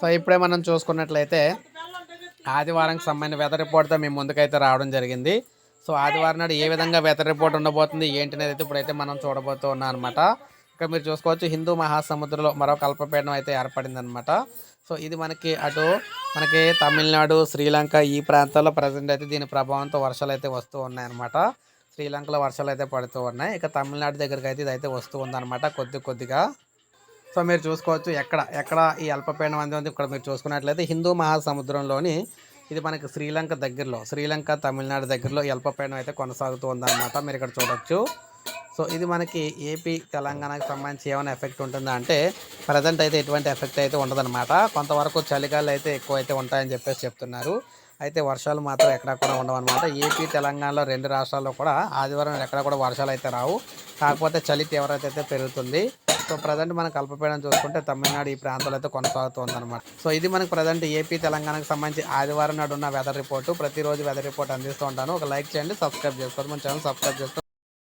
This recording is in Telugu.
సో ఇప్పుడే మనం చూసుకున్నట్లయితే ఆదివారంకి సంబంధించిన వెదర్ రిపోర్ట్తో మేము ముందుకైతే రావడం జరిగింది. సో ఆదివారం నాడు ఏ విధంగా వెదర్ రిపోర్ట్ ఉండబోతుంది ఏంటి అనేది అయితే ఇప్పుడైతే మనం చూడబోతూ ఉన్నాం అనమాట ఇక్కడ మీరు చూసుకోవచ్చు హిందూ మహాసముద్రంలో మరో కల్పపీఠం అయితే ఏర్పడింది అనమాట సో ఇది మనకి అటు మనకి తమిళనాడు శ్రీలంక ఈ ప్రాంతాల్లో ప్రజెంట్ అయితే దీని ప్రభావంతో వర్షాలు అయితే వస్తూ ఉన్నాయన్నమాట. శ్రీలంకలో వర్షాలు అయితే పడుతూ ఉన్నాయి. ఇక తమిళనాడు దగ్గరికి అయితే ఇది అయితే వస్తూ ఉందన్నమాట కొద్ది కొద్దిగా. సో మీరు చూసుకోవచ్చు ఎక్కడ ఎక్కడ ఈ అల్పపీడనం అనేది ఉంది ఇక్కడ మీరు చూసుకున్నట్లయితే హిందూ మహాసముద్రంలోని ఇది మనకి శ్రీలంక దగ్గరలో శ్రీలంక తమిళనాడు దగ్గరలో ఈ అల్పపీడనం అయితే కొనసాగుతూ ఉందన్నమాట. మీరు ఇక్కడ చూడొచ్చు. సో ఇది మనకి ఏపీ తెలంగాణకు సంబంధించి ఏమైనా ఎఫెక్ట్ ఉంటుందా అంటే ప్రజెంట్ అయితే ఎటువంటి ఎఫెక్ట్ అయితే ఉండదన్నమాట. కొంతవరకు చలిగాలు అయితే ఎక్కువ అయితే ఉంటాయని చెప్పేసి చెప్తున్నారు. అయితే వర్షాలు మాత్రం ఎక్కడా కూడా ఉండవన్నమాట. ఏపీ తెలంగాణలో రెండు రాష్ట్రాల్లో కూడా ఆదివారం ఎక్కడ కూడా వర్షాలు అయితే రావు. కాకపోతే చలి తీవ్రత అయితే పెరుగుతుంది. సో ప్రజెంట్ మనకు అల్పపీడనం చూసుకుంటే తమిళనాడు ఈ ప్రాంతాలు అయితే కొనసాగుతుంది అనమాట సో ఇది మనకు ప్రజెంట్ ఏపీ తెలంగాణకు సంబంధించి ఆదివారం నాడు ఉన్న వెదర్ రిపోర్టు ప్రతిరోజు వెదర్ రిపోర్ట్ అందిస్తూ ఉంటాను. ఒక లైక్ చేయండి సబ్స్క్రైబ్ చేసుకోండి. మన ఛానల్ సబ్స్క్రైబ్ చేసుకోండి.